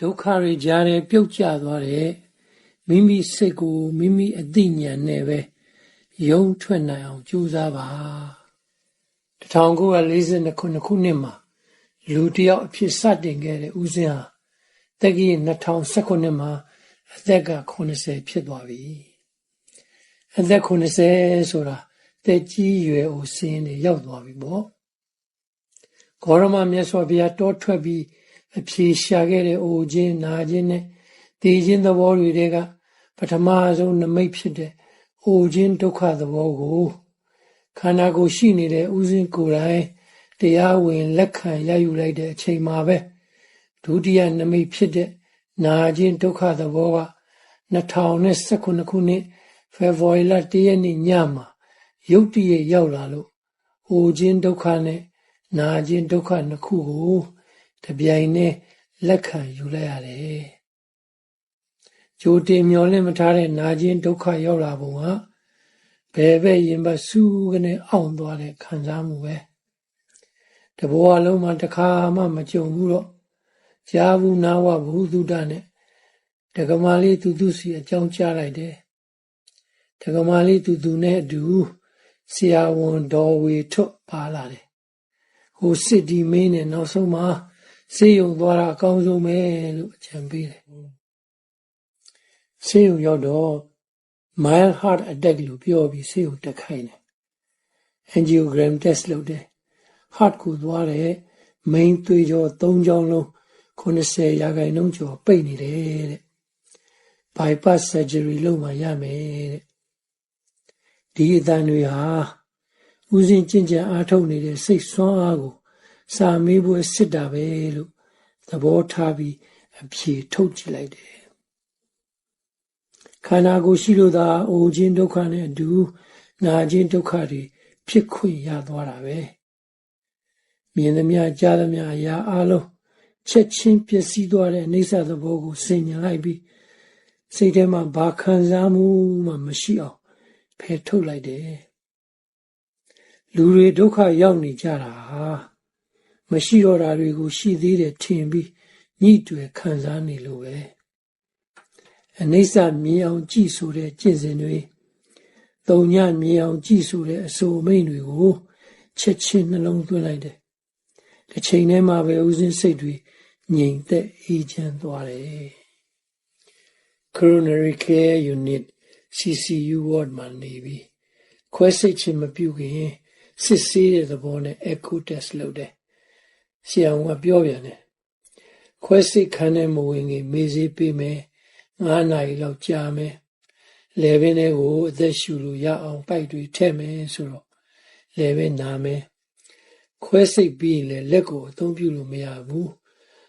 ဒုက္ခတွေကြားထဲပြုတ်ကျသွားတဲ့မိမိစိတ်ကိုမိမိအသိဉာဏ်နဲ့ပဲယုံထွက်နိုင်အောင်ကြိုးစားပါ1942ခုနှစ်မှာလူတယောက်အဖြစ်စတင်ခဲ့တဲ့ဦးစင်းဟာတက္ကီ2019မှာအသက်က80ဖြစ်သွားပြီအသက်80ဆိုတာတက်ကြီးရွယ်ကိုစင်းနေရောက်သွားပြီပေါ့ဂေါရမမြတ်စွာဘုရားတောထွက်ပြီး အဖြေရှာခဲ့တဲ့အိုခြင်းနာခြင်းနဲ့တည်ခြင်းသဘောတွေကပထမဆုံးနမိတ်ဖြစ်တဲ့အိုခြင်းဒုက္ခသဘောကိုခန္ဓာကိုယ်ရှိနေတဲ့ဥစဉ်ကိုယ်တိုင်တရားဝင်လက်ခံရယူလိုက်တဲ့အချိန်မှာပဲဒုတိယနမိတ်ဖြစ်တဲ့နာခြင်းဒုက္ခသဘောက2019ခုနှစ်ဖေဖော်ဝါရီလ1ရက်နေ့ညမှာရုတ်တရက်ရောက်လာလို့အိုခြင်းဒုက္ခနဲ့နာခြင်းဒုက္ခနှစ်ခုကို တပြိုင်နက်လက်ခံယူလိုက်ရတယ်။ကြိုတင်မျောလင့်မထားတဲ့နာခြင်းဒုက္ခရောက်လာပုံကဘယ်ပဲရင်ပတ်စူးကနေအောင်သွားတဲ့ခံစားမှုပဲ။တဘဝလုံးမှာတစ်ခါမှမကြုံဘူးတော့ကြားဘူးနာဝဘုသူဒ္ဒနဲ့ဒကမာလေးသူသူစီအကြောင်းကြားလိုက်တယ်။ဒကမာလေးသူသူနဲ့အတူဆရာဝန်တော်ဝေထွတ်ပါလာတယ်။ဟိုစစ်ဒီမင်းနဲ့နောက်ဆုံးမှာ ဆေးရုံသွားတာအကောင်းဆုံးပဲလို့အကြံပေးတယ်ဆေးရုံရောက်တော့ mild heart attack လို့ပြောပြီးဆေးရုံတက်ခိုင်းတယ် angiogram test လုပ်တယ် heart ကိုသွားတယ် main သွေးကြော၃ကြောင်းလုံး80ရာခိုင်နှုန်းကျော်ပိတ်နေတယ်တဲ့ bypass surgery လုပ်မှရမယ်တဲ့ဒီအတန်တွေဟာဦးစင်းကျင့်ကြံအားထုတ်နေတဲ့စိတ်ဆွမ်းအားကို စာမေးပွဲစစ်တာပဲလို့သဘောထားပြီးအဖြေထုတ်ကြည့်လိုက်တယ်ခန္ဓာကိုယ်ရှိလို့သာအိုခြင်းဒုက္ခနဲ့အတူနာခြင်းဒုက္ခတွေဖြစ်ခွင့်ရသွားတာပဲမြင်သမျှကြားသမျှအရာအလုံးချက်ချင်းပျက်စီးသွားတဲ့အိဋ္ဌသဘောကိုဆင်ញင်လိုက်ပြီးစိတ်ထဲမှာဘာခံစားမှုမှမရှိအောင်ဖယ်ထုတ်လိုက်တယ်လူတွေဒုက္ခရောက်နေကြတာဟာ မရှိတော့တာတွေကိုရှိသေးတယ်ထင်ပြီးညှိတွယ်ခံစားနေလို့ပဲအနိစ္စမြင်အောင်ကြည့်ဆိုတဲ့ကျင့်စဉ်တွေတုံညမြင်အောင်ကြည့်ဆိုတဲ့အဆိုအမိန်တွေကိုချက်ချင်းနှလုံးသွင်းလိုက်တယ်တစ်ချိန်တည်းမှာပဲဥစဉ်စိတ်တွေငြိမ်သက်အေးချမ်းသွားတယ် coronary care unit CCU ward မှာနေပြီးခွဲစိတ်ခြင်းမပြုခင်စစ်ဆေးတဲ့သဘောနဲ့ echo test လုပ်တယ် ဆရာကပြောပြန်တယ်ခွဲစိတ်ခန်းထဲမဝင်ခင်မေးစေးပေးမယ်9နာရီလောက်ကြာမယ်လေပင်တွေကိုအသက်ရှူလို့ရအောင်ပိုက်တွေထည့်မယ်ဆိုတော့လေပင်နာမယ်ခွဲစိတ်ပြီးရင်လည်းလက်ကိုအသုံးပြုလို့မရဘူး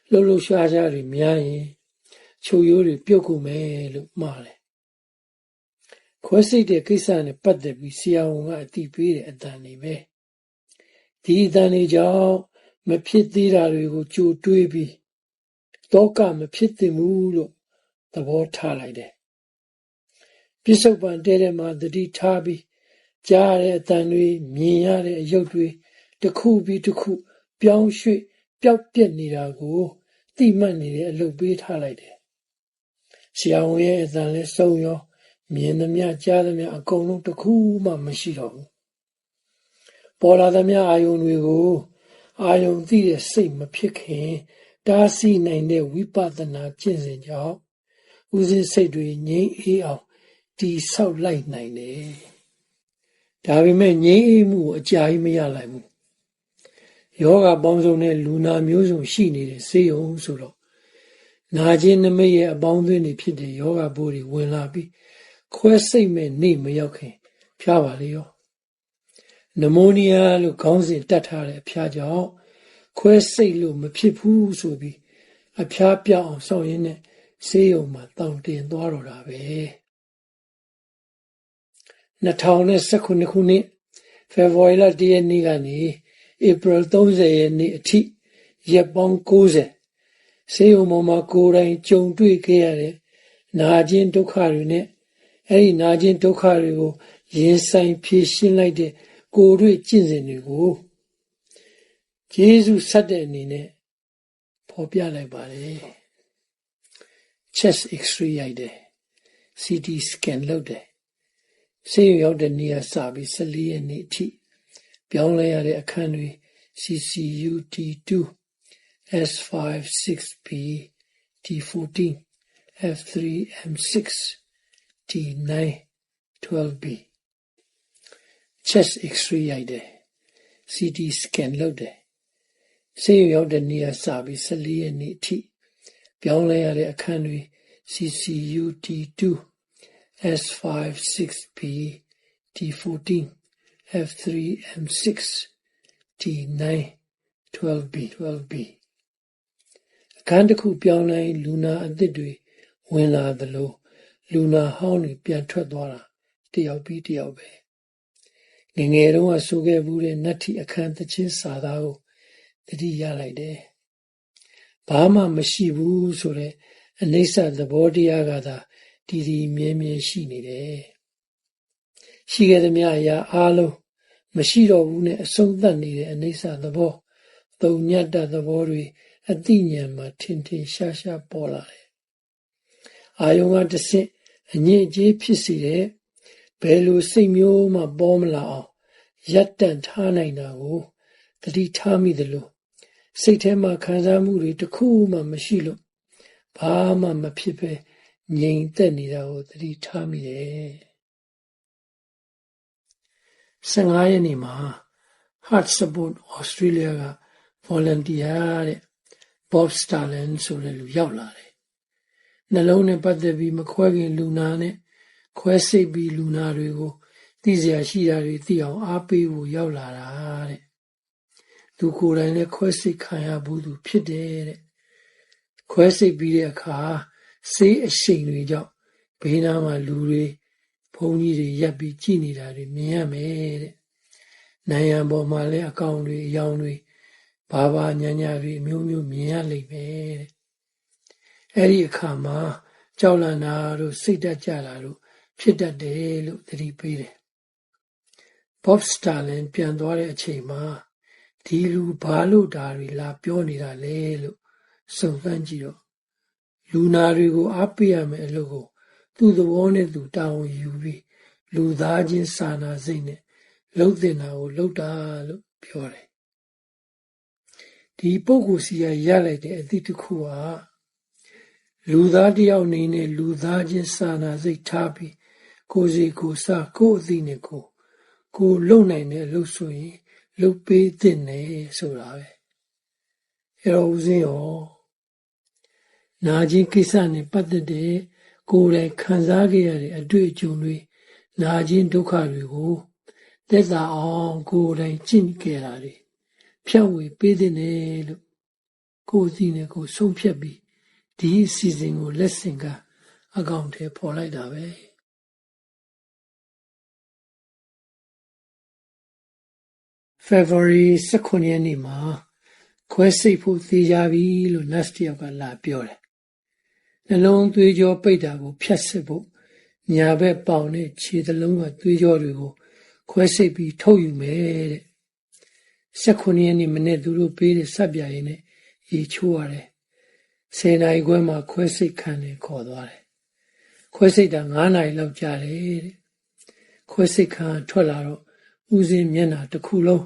လှုပ်လှုပ်ရှားရှားတွေများရင်ချုပ်ရိုးတွေပြုတ်ကုန်မယ်လို့မှားတယ်ခွဲစိတ်တဲ့ကိစ္စနဲ့ပတ်သက်ပြီးဆရာဝန်ကအတိပေးတဲ့အတန်တွေပဲဒီအတန်တွေကြောင့် မဖြစ်သေးတာတွေကိုကြိုတွေးပြီးတောကမဖြစ်သင့်ဘူးလို့သဘောထားလိုက်တယ်ပြစ္ဆုတ်ပံတဲတဲ့မှာတတိထားပြီးကြားရတဲ့အတန်တွေမြင်ရတဲ့အယုတ်တွေတစ်ခုပြီးတစ်ခု ပြောင်းရွှေ့ပျောက်ပြက်နေတာကိုသိမှတ်နေတဲ့အလုပ်ပေးထားလိုက်တယ်ဆရာဝန်ရဲ့အတန်လဲစုံရောမြင်သမျှကြားသမျှအကုန်လုံးတစ်ခုမှမရှိတော့ဘူးပေါ်လာသမျှအာယုံတွေကို အာယုံသိတဲ့စိတ်မဖြစ်ခင်တားဆီးနိုင်တဲ့ဝိပဿနာကျင့်စဉ်ကြောင့်ဥစဉ်စိတ်တွေငြိမ်းအေးအောင်တီဆောက်လိုက်နိုင်တယ်။ဒါပေမဲ့ငြိမ်းအေးမှုကိုအကြာကြီးမရလိုက်ဘူး။ယောဂပေါင်းစုံနဲ့လူနာမျိုးစုံရှိနေတဲ့စေယုံဆိုတော့နာခြင်းနမိတ်ရဲ့အပေါင်းအသင်းတွေဖြစ်တဲ့ယောဂဘိုးတွေဝင်လာပြီးခွဲစိတ်မဲ့နေမရောက်ခင်ဖျားပါလေရော နမိုးနီးယားလို့ခေါင်းစဉ်တက်ထားတဲ့အဖျားကြောင့်ခွဲစိတ်လို့မဖြစ်ဘူးဆိုပြီးအဖျားပြောင်းအောင်စောင့်ရင်းနဲ့ဆေးရုံမှာတောင်တင်သွားတော့တာပဲ2019ခုနှစ်ဖေဖော်ဝါရီလ1ရက်နေ့ကနေဧပြီ30ရက်နေ့အထိရက်ပေါင်း90ဆေးရုံပေါ်မှာကိုယ်တိုင်ကြုံတွေ့ခဲ့ရတဲ့နာကျင်ဒုက္ခတွေနဲ့အဲ့ဒီနာကျင်ဒုက္ခတွေကိုရင်ဆိုင်ဖြေရှင်းလိုက်တဲ့ ကိုယ်တွေ့ကျင့်စဉ်တွေကိုဂျေဇုဆက်တဲ့အနေနဲ့ဖော်ပြလိုက်ပါတယ် chest x-ray ရိုက်တယ် CT scan လုပ်တယ်ဆေးရုံရောက်တဲ့နေ့ကစပြီး14ရက်နေ့အထိပြောင်းလဲရတဲ့အခန်းတွေ CCU T2 S5 6B T14 F3 M6 T9 12B chest x-ray ရိုက်တယ် CT scan လုပ်တယ်ဆေးရုံရောက်တဲ့နေ့ကစပြီး14ရက်နေ့အထိပြောင်းလဲရတဲ့အခန်းတွေ CCU T2 S5 6B T14 F3 M6 T9 12B 12B အခန်းတစ်ခုပြောင်းလဲလူနာအသစ်တွေဝင်လာသလိုလူနာဟောင်းတွေပြန်ထွက်သွားတာတယောက်ပြီးတယောက်ပဲ ငငယ်တုန်းကဆိုခဲ့ဘူးတဲ့နတ်ထီအခန်းသချင်းစာသားကိုတတိရလိုက်တယ်ဘာမှမရှိဘူးဆိုတဲ့အနိစ္စသဘောတရားကသာတည်တည်မြဲမြဲရှိနေတယ်ရှိခဲ့သမျှအရာအားလုံးမရှိတော့ဘူးနဲ့အဆုံးသတ်နေတဲ့အနိစ္စသဘောသုံညတ္တသဘောတွေအတိညာမှာထင်ထင်ရှားရှားပေါ်လာတယ်အာယုံကတစ်ဆင့်အငြိအကျေးဖြစ်စေတဲ့ ဘယ်လိုစိတ်မျိုးမှပေါ်မလာအောင်ရပ်တန့်ထားနိုင်တာကိုတတိထားမိသလိုစိတ်ထဲမှာခံစားမှုတွေတစ်ခုမှမရှိလို့ဘာမှမဖြစ်ပဲငြိမ်သက်နေတာကိုသတိထားမိတယ်15ရက်နေ့မှာ Heart Support Australia က volunteer တဲ့ Bob Starlin ဆိုတဲ့လူရောက်လာတယ်နှလုံးနဲ့ပတ်သက်ပြီးမခွဲခင်လူနာနဲ့ ခွဲစိတ်ပြီးလူနာတွေကိုသိစရာရှိတာတွေသိအောင်အားပေးဖို့ရောက်လာတာတဲ့သူကိုယ်တိုင်လည်းခွဲစိတ်ခံရဘူးသူဖြစ်တယ်တဲ့ခွဲစိတ်ပြီးတဲ့အခါဆေးအရှိန်တွေကြောင့်ဘေးနားမှာလူတွေဘုန်းကြီးတွေရက်ပြီးကြည်နေတာတွေမြင်ရမယ်တဲ့နိုင်ရန်ပေါ်မှာလည်းအကောင်တွေအယောင်တွေဘာဘာညာညာတွေအမျိုးမျိုးမြင်ရလိမ့်မယ်တဲ့အဲ့ဒီအခါမှာကြောက်လန့်တာတို့စိတ်တက်ကြတာတို့ ဖြစ်တတ်တယ်လို့သတိပေးတယ်။ Bob Starlin ပြန်သွားတဲ့အချိန်မှာဒီလူဘာလို့ဒါတွေလာပြောနေတာလဲလို့စုံစမ်းကြည့်တော့လူနာတွေကိုအားပေးရမယ်အလုပ်ကို သူ့သဘောနဲ့သူတာဝန်ယူပြီးလူသားချင်းစာနာစိတ်နဲ့လှုပ်တင်တာကိုလှုပ်တာလို့ပြောတယ်ဒီပုဂ္ဂိုလ်စီရရလိုက်တဲ့အသည့်တစ်ခုကလူသားတယောက်အနေနဲ့လူသားချင်းစာနာစိတ်ထားပြီး ကိုယ်စီကိုယ်စားကိုယ်အသိနဲ့ကိုကိုလုံနိုင်တဲ့အလုပ်ဆိုရင်လုတ်ပေးတဲ့နယ်ဆိုတာပဲအဲ့တော့ဦးဇင်းရောနာခြင်းကိစ္စနဲ့ပတ်သက်တဲ့ကိုယ်တိုင်ခံစားခဲ့ရတဲ့အတွေ့အကြုံတွေနာခြင်းဒုက္ခတွေကိုသက်သာအောင်ကိုယ်တိုင်ကျင့်ကြတာတွေဖြတ်ဝေပေးတဲ့နယ်လို့ကိုယ်စီနဲ့ကိုယ်ဆုံးဖြတ်ပြီးဒီအစီအစဉ်ကိုလက်ဆင့်ကအကောင့်ထဲပေါ်လိုက်တာပဲ ဖေဖော်ဝါရီ16ရက်နေ့မှာခွဲစိတ်ဖို့သေကြပြီလို့ nurse တယောက်ကလာပြောတယ်နှလုံးသွေးကြောပိတ်တာကိုဖြတ်စစ်ဖို့ညာဘက်ပေါင်နဲ့ခြေသလုံးကသွေးကြောတွေကိုခွဲစိတ်ပြီးထုတ်ယူမယ်တဲ့16ရက်နေ့မနေ့သူတို့ပေးတဲ့ဆက်ပြရည်နဲ့ရေချိုးရတယ်10နာရီခွဲမှာခွဲစိတ်ခံတယ်ခေါ်သွားတယ်ခွဲစိတ်တာ9နာရီလောက်ကြာတယ်တဲ့ခွဲစိတ်ခံထွက်လာတော့ဦးစင်းမျက်နှာတစ်ခုလုံး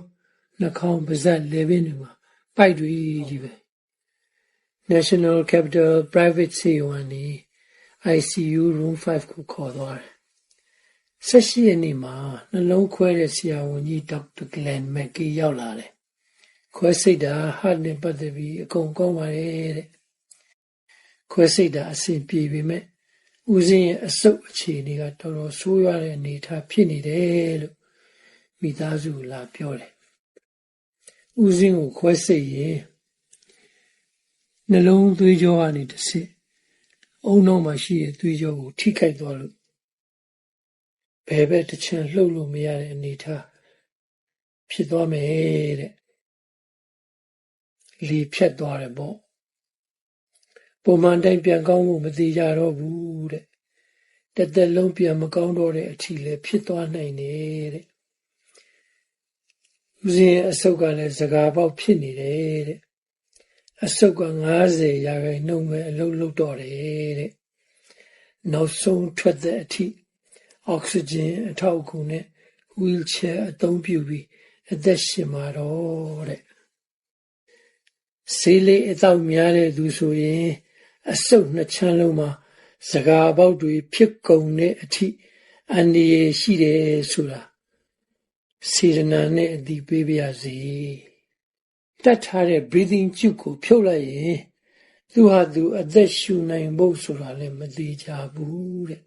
နှာခေါင်းပါးစပ်လေပင်တွေမှာပိုက်တွေကြီးပဲ National Capital Private ဆေးရုံကနေ ICU room 5ကိုခေါ်သွားတယ်ဆက်ရှိရနေ့မှာနှလုံးခွဲတဲ့ဆရာဝန်ကြီးဒေါက်တာဂလန်မက်ကီရောက်လာတယ်ခွဲစိတ်တာ heart နဲ့ပတ်သက်ပြီးအကုန်ကောင်းပါတယ်တဲ့ခွဲစိတ်တာအဆင်ပြေပေမဲ့ဦးစင်းရဲ့အဆုတ်အခြေအနေကတော်တော်ဆိုးရွားတဲ့အနေအထားဖြစ်နေတယ်လို့မိသားစုလာပြောတယ်။ ဦးစင်းကိုခွဲစိတ်ရင်နှလုံးသွေးကြောကနေတစ်ဆင့်အုံနောက်မှာရှိတဲ့သွေးကြောကိုထိခိုက်သွားလို့ဘယ်ဘက်တစ်ချမ်းလှုပ်လို့မရတဲ့အနေအထားဖြစ်သွားမယ်တဲ့။လေဖြတ်သွားတယ်ပေါ့ပုံမှန်တိုင်းပြန်ကောင်းဖို့မသေးကြတော့ဘူးတဲ့တသက်လုံးပြန်မကောင်းတော့တဲ့အထီလည်းဖြစ်သွားနိုင်တယ်တဲ့ ဦးဇင်းအဆုတ်ကလည်းစကားပေါက်ဖြစ်နေတယ်တဲ့အဆုတ်က90ရာခိုင်နှုန်းပဲအလုံးလုံးတော့တယ်တဲ့နောက်ဆုံးထွက်တဲ့အထိအောက်ဆီဂျင်အထောက်အကူနဲ့ဝီလ်ချဲအသုံးပြုပြီးအသက်ရှင်မှာတော့တဲ့ဆေးလေးအတော့များတဲ့သူဆိုရင် အဆုတ်နှစ်ချမ်းလုံးမှာစကားပေါက်တွေဖြစ်ကုန်တဲ့အထိအန္တရာယ်ရှိတယ်ဆိုတာ စေရနာနဲ့အတိပေးပါရစေတတ်ထားတဲ့ breathing tube ကိုဖြုတ်လိုက်ရင်သူဟာသူအသက်ရှူနိုင်ဖို့ဆိုတာလည်းမသေးချဘူးတဲ့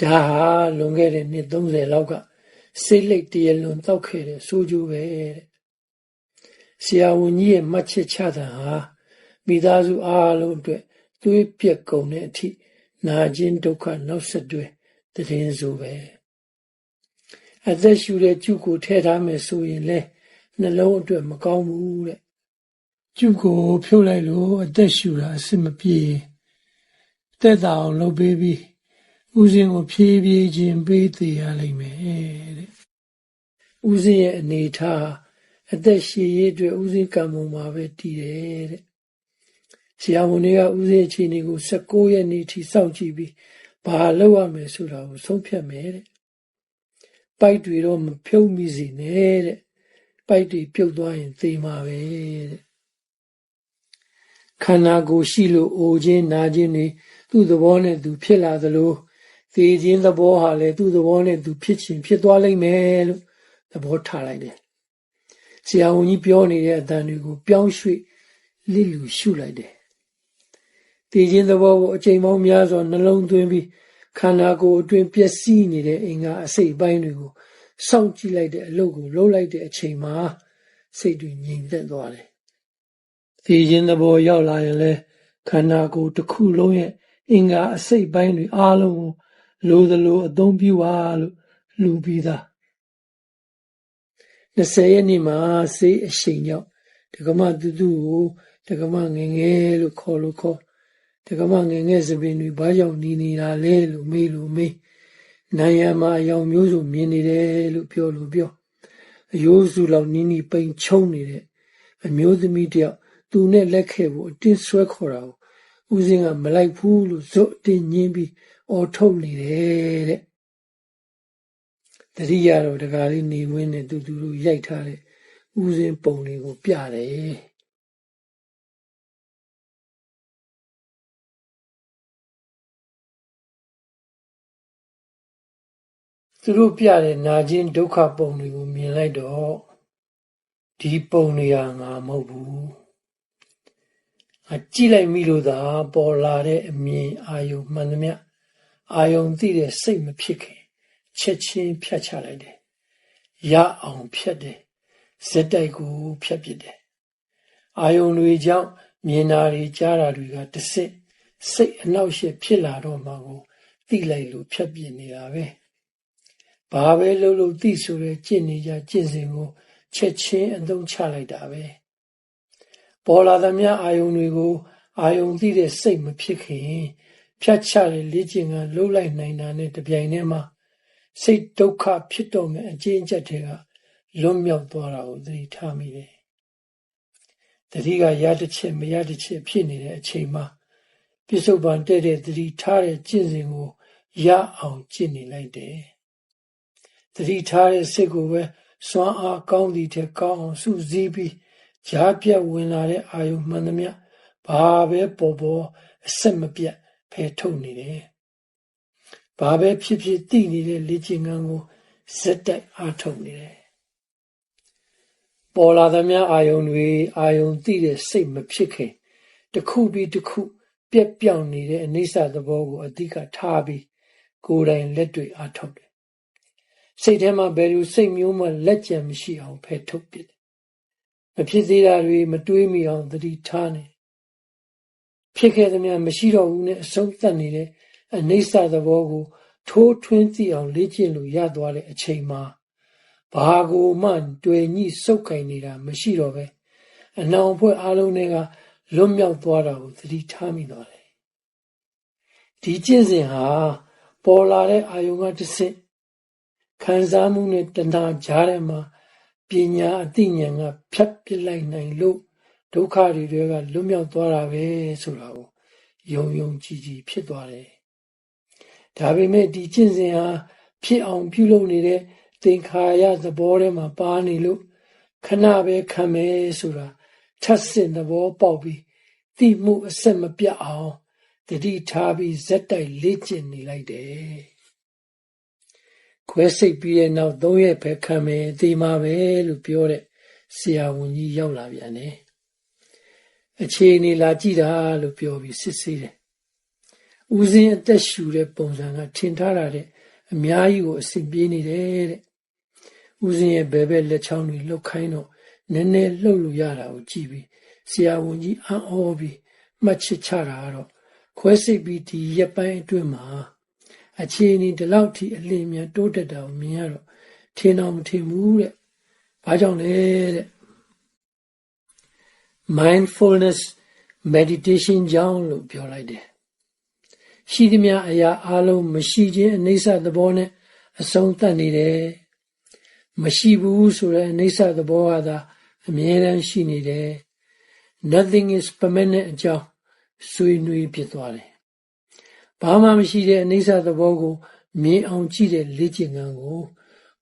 ဒါဟာလွန်ခဲ့တဲ့နှစ်30လောက်ကစိတ်လိတ်တရလွန်တောက်ခဲ့တဲ့ဆိုးကျိုးပဲတဲ့ဆရာဝန်ကြီးရဲ့မှတ်ချက်ချတာဟာမိသားစုအားလုံးအတွက်သွေးပြက်ကုန်တဲ့အထိနာကျင်ဒုက္ခနောက်ဆက်တွဲတည်င်းဆိုပဲ အသက်ရှူတဲ့ကျုပ်ကိုထဲထားမယ်ဆိုရင်လေနှလုံးအတွက်မကောင်းဘူးတဲ့ကျုပ်ကိုဖြုတ်လိုက်လို့အသက်ရှူတာအဆင်မပြေတက်တာအောင်လုပ်ပေးပြီးဦးစင်းကိုဖြည်းဖြည်းချင်းပေးသေးရလိမ့်မယ်တဲ့ဦးစင်းရဲ့အနေထားအသက်ရှည်ရေးအတွက်ဦးစင်းကံပုံမှာပဲတည်တယ်တဲ့ဆရာဝန်တွေကဦးစင်းအခြေအနေကို16ရက်နေ့ထိစောင့်ကြည့်ပြီးဘာလုပ်ရမယ်ဆိုတာကိုဆုံးဖြတ်မယ်တဲ့ ပိုက်တွေတော့မဖြုတ်မိစေနဲ့တဲ့ပိုက်တွေပြုတ်သွားရင်သေမှာပဲတဲ့ခန္ဓာကိုယ်ရှိလို့အိုခြင်းနာခြင်းတွေသူ့သဘောနဲ့သူဖြစ်လာသလိုသေခြင်းသဘောဟာလည်းသူ့သဘောနဲ့သူဖြစ်ခြင်းဖြစ်သွားလိမ့်မယ်လို့သဘောထားလိုက်တယ်ဆရာဝန်ကြီးပြောနေတဲ့အတန်တွေကိုပြောင်းရွှေ့လစ်လူရှုလိုက်တယ်တည်ခြင်းသဘောကိုအချိန်ပေါင်းများစွာနှလုံးသွင်းပြီး ခန္ဓာကိုယ်အတွင်းပျက်စီးနေတဲ့အင်္ဂါအစိတ်ပိုင်းတွေကိုစောင့်ကြည့်လိုက်တဲ့အလုပ်ကိုလုပ်လိုက်တဲ့အချိန်မှာစိတ်တွေငြိမ်သက်သွားတယ်။သိခြင်းသဘောရောက်လာရင်လည်းခန္ဓာကိုယ်တစ်ခုလုံးရဲ့အင်္ဂါအစိတ်ပိုင်းတွေအားလုံးကိုလိုသလိုအသုံးပြုပါလို့လှူပြီးသား20ရက်နေ့မှာစေးအရှိန်ကြောင့်ဒကမတူတူကိုဒကမငငယ်လို့ခေါ်လို့ခေါ် ဒကမငငယ်စပင်တွေဘာကြောင့်နေနေတာလဲလို့မေးလို့မေးနိုင်ရမှာအယောင်မျိုးစုံမြင်နေတယ်လို့ပြောလို့ပြောအယိုးစုလောက်နီးနီးပိန်ချုံနေတဲ့အမျိုးသမီးတယောက်သူနဲ့လက်ခဲ့ဖို့အတင်းဆွဲခေါ်တာကိုဦးစင်းကမလိုက်ဘူးလို့ဇွတ်အတင်းညင်းပြီးအော်ထုတ်နေတယ်တဲ့တတိယတော့တကားလေးနေဝင်းနဲ့တူတူတို့ရိုက်ထားတဲ့ဦးစင်းပုံလေးကိုပြတယ် သူတို့ပြတဲ့နာကျင်ဒုက္ခပုံတွေကိုမြင်လိုက်တော့ဒီပုံတွေကငါမဟုတ်ဘူးအကြည့်လိုက်မိလို့သာပေါ်လာတဲ့အမြင်အာယုမှန်သမျှအာယုသိတဲ့စိတ်မဖြစ်ခင်ချက်ချင်းဖြတ်ချလိုက်တယ်ရအောင်ဖြတ်တယ်ဇက်တိုက်ကိုဖြတ်ပစ်တယ်အာယုံတွေကြောင့်မြင်တာတွေကြားတာတွေကတစ်စစ်စိတ်အနှောက်အယှက်ဖြစ်လာတော့မှကိုသိလိုက်လို့ဖြတ်ပစ်နေတာပဲ ဘာပဲလုပ်လို့သိဆိုရဲကြင့်နေကြကြင့်စဉ်ကိုချက်ချင်းအသုံးချလိုက်တာပဲပေါ်လာသမျှအာယုံတွေကိုအာယုံသိတဲ့စိတ်မဖြစ်ခင်ဖြတ်ချတဲ့လေ့ကျင့်ခန်းလှုပ်လိုက်နိုင်တာနဲ့တပြိုင်တည်းမှာစိတ်ဒုက္ခဖြစ်တော့မဲ့အကျဉ်းချက်တွေကလွတ်မြောက်သွားတာကိုသတိထားမိတယ်။တတိကရတစ်ချက်မရတစ်ချက်ဖြစ်နေတဲ့အချိန်မှာပြစ္ဆုတ်ပန်တဲ့တဲ့သတိထားတဲ့ကျင့်စဉ်ကိုရအောင်ကျင့်နေလိုက်တယ်။ သတိထားတဲ့စိတ်ကိုပဲစွမ်းအားကောင်းသည်ထက်ကောင်းအောင်စုစည်းပြီးဈာပြတ်ဝင်လာတဲ့အာယုမှန်သမျှဘာပဲပေါ်ပေါ်အဆက်မပြတ်ဖယ်ထုတ်နေတယ်။ဘာပဲဖြစ်ဖြစ်သိနေတဲ့လေ့ကျင့်ခန်းကိုဇက်တိုက်အားထုတ်နေတယ်။ပေါ်လာသမျှအာယုံတွေအာယုံသိတဲ့စိတ်မဖြစ်ခင်တစ်ခုပြီးတစ်ခုပြက်ပြောင်းနေတဲ့အနိစ္စသဘောကိုအဓိကထားပြီးကိုယ်တိုင်လက်တွေ့အားထုတ်တယ်။ စိတ်ထဲမှာဘယ်လိုစိတ်မျိုးမှလက်ကြံမရှိအောင်ဖယ်ထုတ်ပစ်တယ်။မဖြစ်သေးတာတွေမတွေးမိအောင်သတိထားနေဖြစ်ခဲ့သမျှမရှိတော့ဘူးနဲ့အဆုံးသတ်နေတဲ့အနိစ္စသဘောကို ထိုးထွင်းသိအောင်လေ့ကျင့်လို့ရသွားတဲ့အချိန်မှာဘာကိုမှတွေ့ညှိစုပ်ကင်နေတာမရှိတော့ပဲအနောင်ဖွဲ့အားလုံးတွေကလွတ်မြောက်သွားတာကိုသတိထားမိသွားတယ်ဒီကျင့်စဉ်ဟာပေါ်လာတဲ့အာယုံကတစ်ဆင့် ခံစားမှုနဲ့တဏှာကြားထဲမှာပညာအသိဉာဏ်ကဖြတ်ပစ်လိုက်နိုင်လို့ဒုက္ခတွေတွေကလွတ်မြောက်သွားတာပဲဆိုတာကိုယုံယုံကြည်ကြည်ဖြစ်သွားတယ်ဒါပေမဲ့ဒီကျင့်စဉ်ဟာဖြစ်အောင်ပြုလုပ်နေတဲ့သင်္ခါရသဘောထဲမှာပါနေလို့ခဏပဲခံမယ်ဆိုတာထပ်ဆင့်သဘောပေါက်ပြီးတိမှုအဆက်မပြတ်အောင်တတိထားပြီးဇက်တိုက်လေ့ကျင့်နေလိုက်တယ် ခွဲစိတ်ပြီးတဲ့နောက်၃ရက်ပဲခံမယ်ဒီမှာပဲလို့ပြောတဲ့ဆရာဝန်ကြီးရောက်လာပြန်တယ်အခြေအနေလာကြည့်တာလို့ပြောပြီးစစ်ဆေးတယ်ဦးစင်းအသက်ရှူတဲ့ပုံစံကထင်ထားတာတဲ့အများကြီးကိုအဆင်ပြေနေတယ်တဲ့ဦးစင်းရဲ့ဘဲဘဲလက်ချောင်းတွေလှုပ်ခိုင်းတော့နည်းနည်းလှုပ်လို့ရတာကိုကြည့်ပြီးဆရာဝန်ကြီးအံ့ဩပြီးမှတ်ချစ်ချတာကတော့ခွဲစိတ်ပြီးဒီရက်ပိုင်းအတွင်းမှာ အခြေအနေဒီလောက်ထိအလင်းမြန်တိုးတက်တာကိုမြင်ရတော့ထင်တော့မထင်ဘူးတဲ့။ဘာကြောင့်လဲတဲ့ mindfulness meditation ကြောင့်လို့ပြောလိုက်တယ်။ရှိသမျှအရာအလုံးမရှိခြင်းအနိစ္စသဘောနဲ့အဆုံးသတ်နေတယ်။မရှိဘူးဆိုတဲ့အိဋ္ဌသဘောကသာအမြဲတမ်းရှိနေတယ် nothing is permanent အကြောင်းဆွေးနွေးဖြစ်သွားတယ် ဘာမှမရှိတဲ့အိဋ္ဌသဘောကိုမြင်အောင်ကြည့်တဲ့လေ့ကျင့်ခန်းကို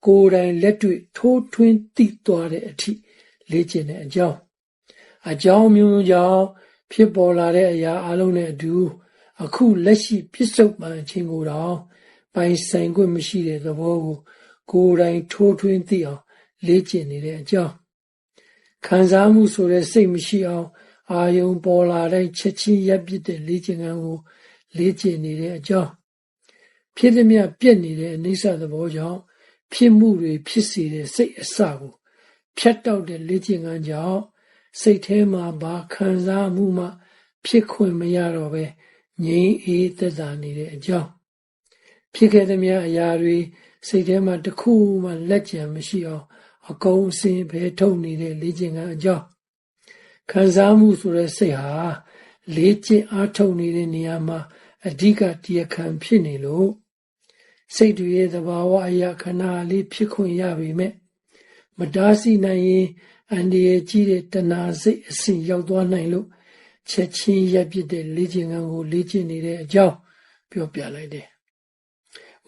ကိုယ်တိုင်လက်တွေ့ထိုးထွင်းသိသွားတဲ့အထိလေ့ကျင့်တဲ့အကြောင်းအကြောင်းမျိုးကြောင့်ဖြစ်ပေါ်လာတဲ့အရာအလုံးနဲ့အတူ အခုလက်ရှိပြစ္ဆုတ်ပံအချင်းကိုတော့ပိုင်ဆိုင်ခွင့်မရှိတဲ့သဘောကို ကိုယ်တိုင်ထိုးထွင်းသိအောင်လေ့ကျင့်နေတဲ့အကြောင်းခံစားမှုဆိုတဲ့စိတ်မရှိအောင်အာယုံပေါ်လာတိုင်းချက်ချင်းရပ်ပစ်တဲ့လေ့ကျင့်ခန်းကို လေ့ကျင့်နေတဲ့အကြောင်းဖြစ်သည်မြပြက်နေတဲ့အနိစ္စသဘောကြောင့်ဖြစ်မှုတွေဖြစ်စေတဲ့စိတ်အစကိုဖြတ်တောက်တဲ့လေ့ကျင့်ခန်းကြောင့်စိတ်ထဲမှာဘာခံစားမှုမှ ဖြစ်ခွင့်မရတော့ပဲငြိမ်းအေးသက်သာနေတဲ့အကြောင်းဖြစ်ခဲ့သည်များအရာတွေစိတ်ထဲမှာတခုမှလက်ကြံမရှိအောင်အကုန်အစင်ပဲထုတ်နေတဲ့လေ့ကျင့်ခန်းအကြောင်းခံစားမှုဆိုတဲ့စိတ်ဟာလေ့ကျင့်အားထုတ်နေတဲ့နေရာမှာ အဓိကတရားခံဖြစ်နေလို့စိတ်တွေရဲ့သဘာဝအရာခဏလေးဖြစ်ခွင့်ရပေမဲ့မတားဆီးနိုင်ရင်အန္တရာယ်ကြီးတဲ့တဏှာစိတ်အစဉ်ရောက်သွားနိုင်လို့ချက်ချင်းရပ်ပစ်တဲ့လေ့ကျင့်ခန်းကိုလေ့ကျင့်နေတဲ့အကြောင်းပြောပြလိုက်တယ်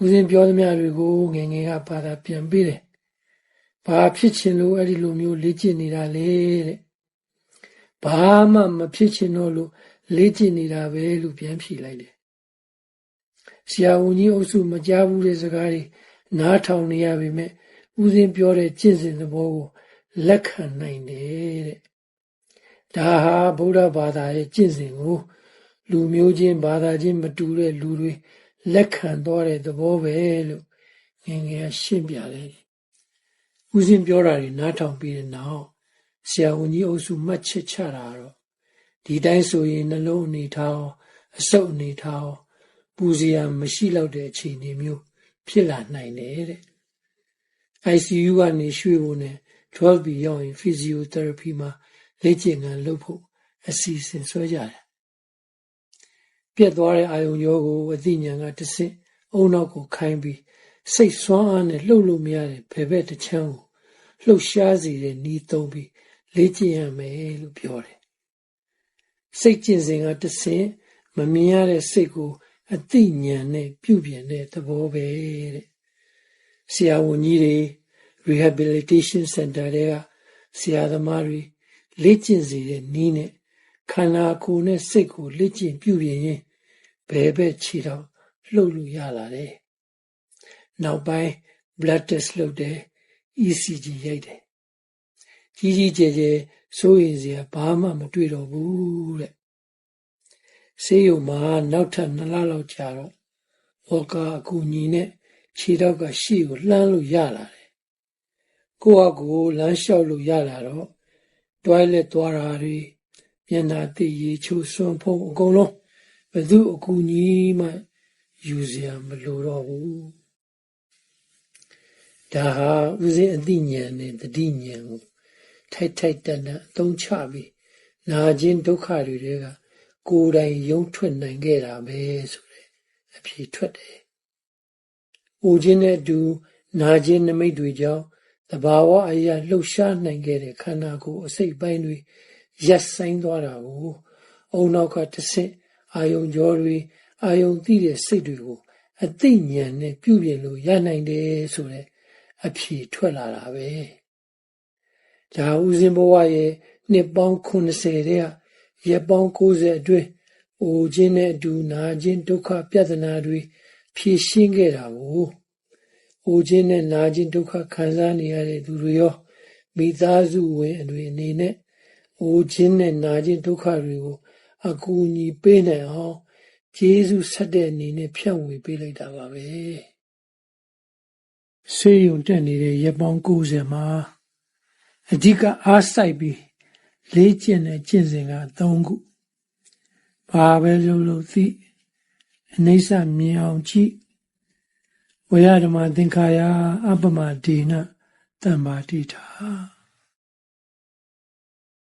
ဦးဇင်းပြောသမျှတွေကိုငငယ်ကပါတာပြန်ပေးတယ်။ဘာဖြစ်ချင်လို့အဲ့ဒီလိုမျိုးလေ့ကျင့်နေတာလဲတဲ့။ဘာမှမဖြစ်ချင်တော့လို့လေ့ကျင့်နေတာပဲလို့ပြန်ဖြေလိုက်တယ်။ ဆရာဝန်ကြီးအုပ်စုမကြားဘူးတဲ့စကားတွေနားထောင်နေရပေမဲ့ဦးစင်းပြောတဲ့ကျင့်စဉ်သဘောကိုလက်ခံနိုင်တယ်တဲ့။ဒါဟာဗုဒ္ဓဘာသာရဲ့ကျင့်စဉ်ကိုလူမျိုးချင်းဘာသာချင်းမတူတဲ့လူတွေလက်ခံသွားတဲ့သဘောပဲလို့ငငယ်ရှင်းပြတယ်။ဦးစင်းပြောတာတွေနားထောင်ပြီးတဲ့နောက်ဆရာဝန်ကြီးအုပ်စုမှတ်ချက်ချတာတော့ဒီတိုင်းဆိုရင်နှလုံးအနေထားအဆုပ်အနေထားပူ စရာမရှိတော့တဲ့အခြေအနေမျိုးဖြစ်လာနိုင်တယ်တဲ့။ ICU ကနေရွှေ့ဖို့နဲ့ 12B ရောက်ရင် physiotherapy မှာလေ့ကျင့်ခန်းလုပ်ဖို့အစီအစဉ်ဆွဲကြတယ်ပြက်သွားတဲ့အာယုံကြောကိုအသိဉာဏ်ကတဆင့်အုံနောက်ကိုခိုင်းပြီးစိတ်ဆွမ်းအားနဲ့လှုပ်လို့မရတဲ့ဘယ်ဘက်တစ်ချမ်းကိုလှုပ်ရှားစေတဲ့ဤသုံးပြီးလေ့ကျင့်ရမယ်လို့ပြောတယ်။စိတ်ကျင့်စဉ်ကတဆင့်မမြင်ရတဲ့စိတ်ကို အသိဉာဏ်နဲ့ပြုပြင်တဲ့သဘောပဲတဲ့။ဆရာဝန်ကြီးတွေ rehabilitation center တွေကဆရာသမားတွေလေ့ကျင့်စေတဲ့နည်းနဲ့ခန္ဓာကိုယ်နဲ့စိတ်ကိုလေ့ကျင့်ပြုပြင်ရင်ဘယ်ဘက်ခြေတော့လှုပ်လို့ရလာတယ်။နောက်ပိုင်း blood test လုပ်တယ် ECG ရိုက်တယ်။ကြီးကြီးကျယ်ကျယ်စိုးရိမ်စရာဘာမှမတွေ့တော့ဘူးတဲ့။ ဆေးရုံမှာနောက်ထပ်2လလောက်ကြာတော့ဝေါ်ကာအကူညီနဲ့ခြေတော့ကရှေ့ကိုလှမ်းလို့ရလာတယ်။ကိုယ့်အကူလမ်းလျှောက်လို့ရလာတော့ toilet သွားတာတွေမျက်နှာသိရေချိုးစွန့်ဖုံးအကုန်လုံးဘသူအကူကြီးမှယူစရာမလိုတော့ဘူးဒါဟာဦးစင်းအသိဉာဏ်နဲ့တတိဉာဏ်ကိုထိုက်ထိုက်တန်တန်အသုံးချပြီးနာခြင်းဒုက္ခတွေတွေက ကိုယ်တိုင်ရုံထွက်နိုင်ခဲ့တာပဲဆိုတဲ့အဖြေထွက်တယ်။အိုခြင်းနဲ့အတူနာခြင်းနမိတ်တွေကြောင့်တဘာဝအရာလှုပ်ရှားနိုင်ခဲ့တဲ့ခန္ဓာကိုယ်အစိတ်ပိုင်းတွေရက်ဆိုင်သွားတာကိုအုံနောက်ကတဆင့်အာယုံကြောတွေအာယုံသိတဲ့စိတ်တွေကိုအသိဉာဏ်နဲ့ပြုပြင်လို့ရနိုင်တယ်ဆိုတဲ့အဖြေထွက်လာတာပဲဒါဦးစင်းဘဝရဲ့နှစ်ပေါင်း80တဲ့ ရက်ပေါင်း90အတွင်းအိုခြင်းနဲ့အတူနာခြင်းဒုက္ခပြဿနာတွေဖြေရှင်းခဲ့တာကိုအိုခြင်းနဲ့နာခြင်းဒုက္ခခံစားနေရတဲ့သူတွေရောမိသားစုဝင်တွေအနေနဲ့အိုခြင်းနဲ့နာခြင်းဒုက္ခတွေကိုအကူအညီပေးနိုင်အောင်ကျေးဇူးဆက်တဲ့အနေနဲ့ဖြန့်ဝေပေးလိုက်တာပါပဲဆေးရုံတက်နေတဲ့ရက်ပေါင်း90မှာအဓိကအားစိုက်ပြီး လေးကျင့်တဲ့ကျင့်စဉ်က3ခုဘာပဲလို့လို့သိအနိစ္စမြင်အောင်ကြည့်ဝေယဓမ္မသင်္ခါရအပမဒေနတမ္ပါတိတာ